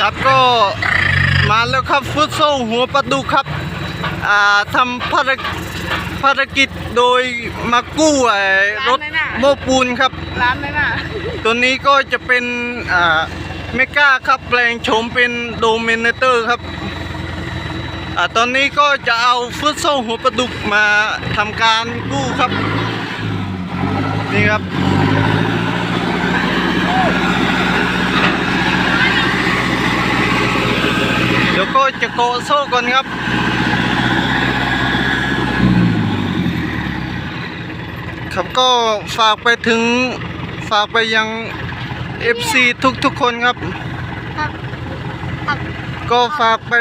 ครับก็มาแล้วครับฟุตโซลหัวปลาดุกครับอ่าทำภารกภารกิจโดยมากู้ไอ้รถร้านไหนน่ะโม้ปูนครับ ร้านไหนน่ะตัวนี้ก็จะเป็นอ่าเมกาครับแปลงโฉมเป็นโดมิเนเตอร์ครับอ่าตอนนี้ก็จะเอาฟุตโซลหัวปลาดุกมาทำการกู้ครับ นี่ครับ ดี๋ยวก็จะโกะโซ่ก่อนครับครับก็ฝากไปถึงฝากไปยัง FC ทุกๆคนครับ ครับครับก็ฝากไป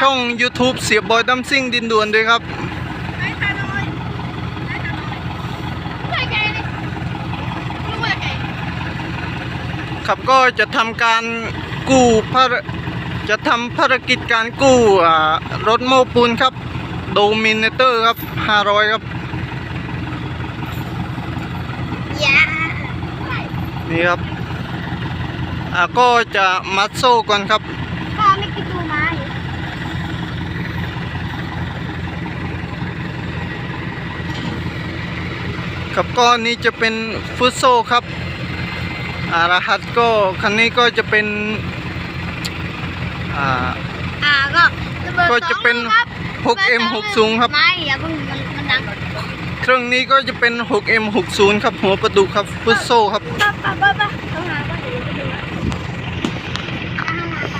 ช่อง YouTube เสียบอยดัมซิ่งดินด่วนด้วยครับไหนตาน้อยไหนตาน้อยไม่ใช่เลยไม่ว่าไงครับก็จะทำการกู้ภาร จะทำภารกิจการกู้อ่ารถโม้ปูนครับ โดมิเนเตอร์ครับ 500 ครับยานี่ครับอ่าก็จะมัดโซ่ก่อนครับพ่อไม่กินตัวไม้ครับก็นี้จะเป็นฟุตโซ่ครับอ่ารหัสก็คันนี้ก็จะเป็น อ่า อ่าก็ระเบิดก็จะเป็น สองลูครับ 6M60 ครับ ไม่อย่าเพิ่งมันมันดังเครื่องนี้ก็จะเป็น 6M60 ครับ หัวประดุกครับฟุตโซ่ครับป้าป้าป้าป้าต้องหาว่าเดี๋ยวจะดู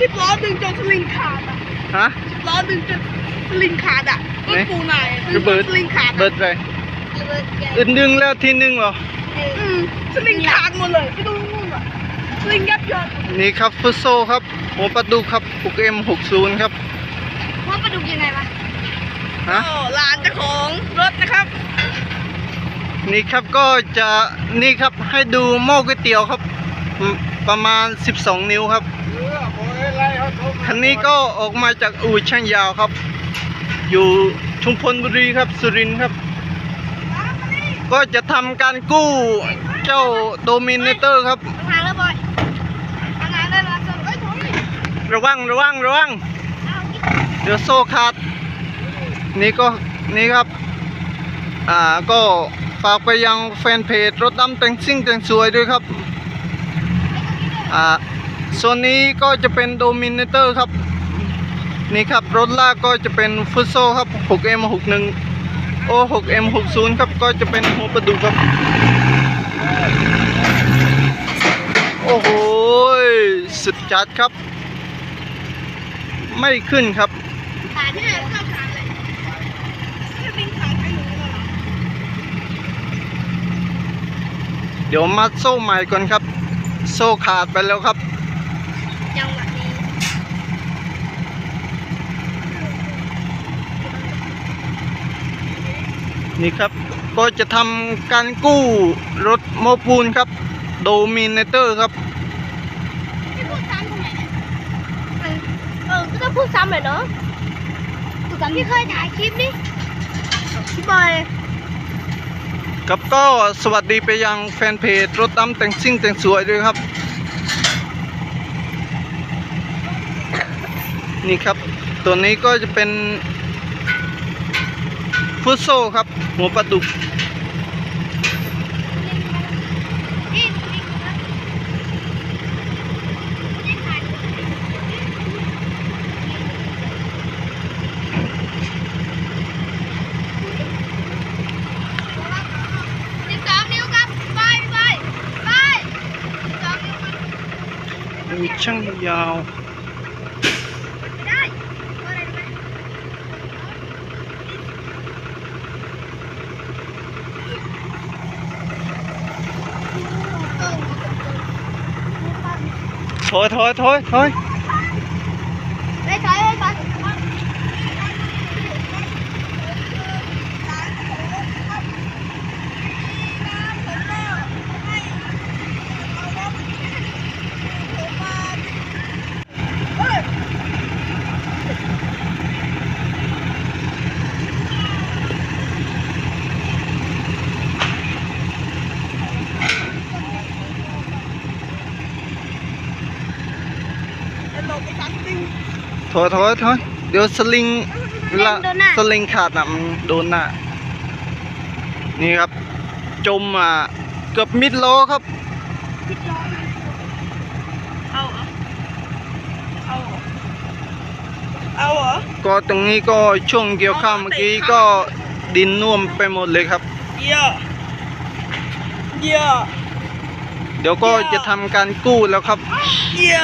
สิบล้อดึงจนสลิงขาดอะฮะล้อดึงจนสลิงขาดอะไหน ปูไหนระเบิดสลิงขาดเบิดเลยอึนดึงแล้วทีนึงเหรอ อืมสลิงขาดหมดเลยไม่ต้องงงอะสลิงยับเยินนี่ครับฟุตโซ่ครับ หัวประดุกครับ 6M60 ครับว่าปลาดุกยังไงวะฮะโอ้ร้านเจ้าของรถนะครับ นี่ครับก็จะนี่ครับให้ดูหม้อก๋วยเตี๋ยวครับอืมประมาณ 12 นิ้วครับคันนี้ก็ออกมาจากอู่ช่างยาวครับ อยู่ชุมพลบุรีครับสุรินทร์ครับ ก็จะทำการกู้เจ้าโดมิเนเตอร์ครับ ทางแล้วบอยทางานได้แล้วเอ้ยโถ่ย ระวังระวังระวังเอาอีกเดี๋ยวโซ่ขาด นี่ก็นี่ครับ อ่าก็ฝากไปยังแฟนเพจรถดำแต่งซิ่งแต่งสวยด้วยครับ อ่าโซนนี้ก็จะเป็นโดมินเตอร์ครับ นี่ครับรถลากก็จะเป็นฟุตโซครับ 6M61 โอ 6M60 ครับก็จะเป็นหัวประดูครับ โอ้โหสุดจัดครับ ไม่ขึ้นครับ ขาที่ไหนเข้าขาเลยสลิงขาใครหนูเหรอเดี๋ยวมัดโซ่ใหม่ก่อนครับ โซ่ขาดไปแล้วครับจังหวะนี้นี่ครับ ก็จะทำการกู้รถโมปูนครับ โดมิเนเตอร์ครับ ไม่พูดซ้ำทำไมเนี่ยเออ เออก็ต้องพูดซ้ำเลยเนาะพูดซ้ำที่เคยถ่ายคลิปนี่พี่บอยครับก็สวัสดีไปยังแฟนเพจรถดำแต่งซิ่งแต่งสวยด้วยครับ นี่ครับ ตัวนี้ก็จะเป็นฟุตโซครับ หัวปลาดุก นี่นี่นะนี่ถ่ายสิบสองนิ้วครับไปไปไปสิบสองนิ้วครับ มีช่างยาว ไม่ได้เอาอะไรดีไหม ถอยถอยถอยถอย ได้ถอยได้ถอย น ถ อยถอยถอยเดี๋ยวสลิงเวลาสลิงขาดอะมันโดนหน้านี่ครับ จมอะเกือบมิดโลครับเอาเหรอเอาเหรอเอาเหรอก็ตรงนี้ก็ช่วงเกี่ยวข้าวเมื่อกี้ก็ดินน่วมไปหมดเลยครับเยี่ยเยี่ยเดี๋ยวก็จะทำการกู้แล้วครับเยี่ย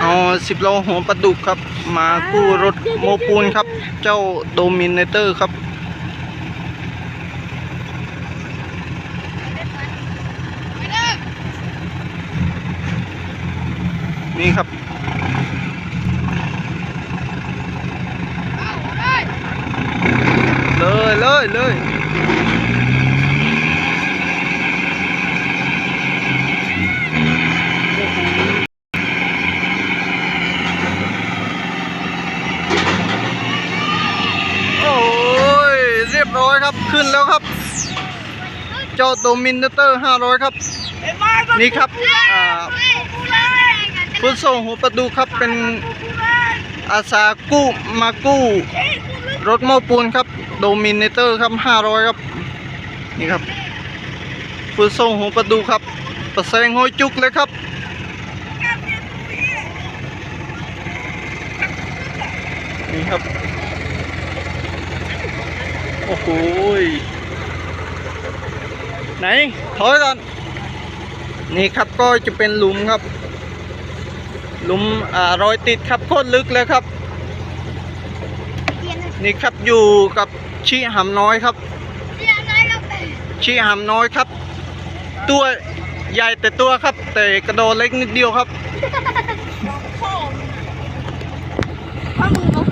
เอาสิบโลหัวปลาดุกครับ มากู้รถโมปูนครับ เจ้าโดมินเตอร์ครับ นี่ครับเลยเลยเลยโอ้ย เรียบร้อยครับ ขึ้น แล้วครับ เจ้าโดมินเตอร์ 500 ครับไอ้บ้าบ้านี่ครับอ่าผู้ส่งหัวประดูครับเป็นอาสากู้มากู้รถโม้ปูนครับ โดมินเตอร์ครับ 500 ครับ นี่ครับผู้ส่งหัวประดูครับ ประแสงห้อยจุกเลยครับนี่ครับ โอ้โหไหนถอยก่อนนี่ครับก็จะเป็นหลุมครับ หลุมอ่ารอยติดครับโคตรลึกเลยครับ นี่ครับอยู่กับชีหำน้อยครับ ชีหำน้อยครับ ตัวใหญ่แต่ตัวครับ แต่กระโดดเล็กนิดเดียวครับ พ่อ พ่อมึงเอา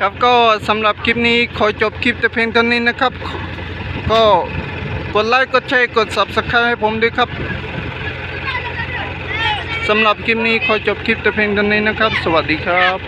ครับก็สำหรับคลิปนี้ขอจบคลิปแต่เพียงเท่านี้นะครับ ก็กดไลค์กดแชร์กด subscribe ให้ผมด้วยครับสำหรับคลิปนี้ขอจบคลิปแต่เพียงเท่านี้นะครับ สวัสดีครับ